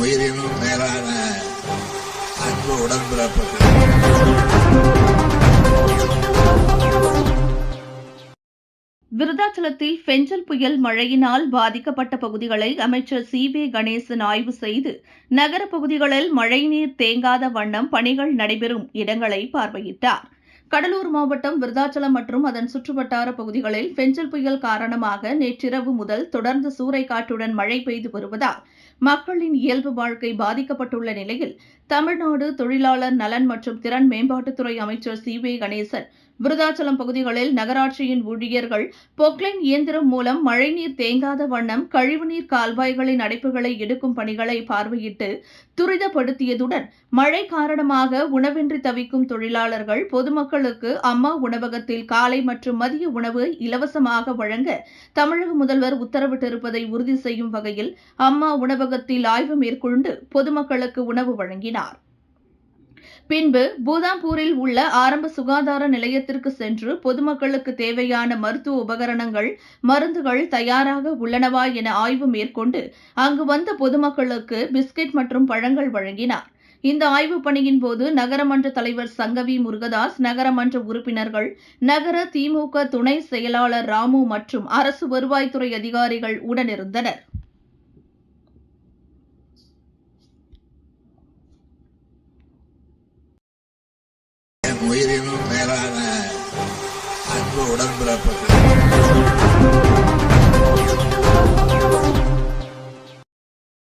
உயிரினும் மேலான அன்பு உடன்பிறப்புகள். விருதாச்சலத்தில் பெஞ்சல் புயல் மழையினால் பாதிக்கப்பட்ட பகுதிகளை அமைச்சர் சி வே கணேசன் ஆய்வு செய்து நகர பகுதிகளில் மழைநீர் தேங்காத வண்ணம் பணிகள் நடைபெறும் இடங்களை பார்வையிட்டார். கடலூர் மாவட்டம் விருதாச்சலம் மற்றும் அதன் சுற்றுவட்டார பகுதிகளில் பெஞ்சல் புயல் காரணமாக நேற்றிரவு முதல் தொடர்ந்து சூறைக்காற்றுடன் மழை பெய்து வருவதால் மக்களின் இயல்பு வாழ்க்கை பாதிக்கப்பட்டுள்ள நிலையில் தமிழ்நாடு தொழிலாளர் நலன் மற்றும் திறன் மேம்பாட்டுத்துறை அமைச்சர் சி வே கணேசன் விருதாச்சலம் பகுதிகளில் நகராட்சியின் ஊழியர்கள் பொக்லைன் இயந்திரம் மூலம் மழைநீர் தேங்காத வண்ணம் கழிவுநீர் கால்வாய்களின் அடைப்புகளை எடுக்கும் பணிகளை பார்வையிட்டு துரிதப்படுத்தியதுடன் மழை காரணமாக உணவின்றி தவிக்கும் தொழிலாளர்கள் பொதுமக்கள் மக்களுக்கு அம்மா உணவகத்தில் காலை மற்றும் மதிய உணவு இலவசமாக வழங்க தமிழக முதல்வர் உத்தரவிட்டிருப்பதை உறுதி செய்யும் வகையில் அம்மா உணவகத்தில் ஆய்வு மேற்கொண்டு பொதுமக்களுக்கு உணவு வழங்கினார். பின்பு பூதாம்பூரில் உள்ள ஆரம்ப சுகாதார நிலையத்திற்கு சென்று பொதுமக்களுக்கு தேவையான மருத்துவ உபகரணங்கள் மருந்துகள் தயாராக உள்ளனவா என ஆய்வு மேற்கொண்டு அங்கு வந்த பொதுமக்களுக்கு பிஸ்கட் மற்றும் பழங்கள் வழங்கினார். இந்த ஆய்வுப் பணியின் போது நகரமன்ற தலைவர் சங்கவி முருகதாஸ் நகரமன்ற உறுப்பினர்கள் நகர திமுக துணை செயலாளர் ராமு மற்றும் அரசு வருவாய்த்துறை அதிகாரிகள் உடனிருந்தனர். உயிரினும் மேலான அன்பு உடன்பிறப்பு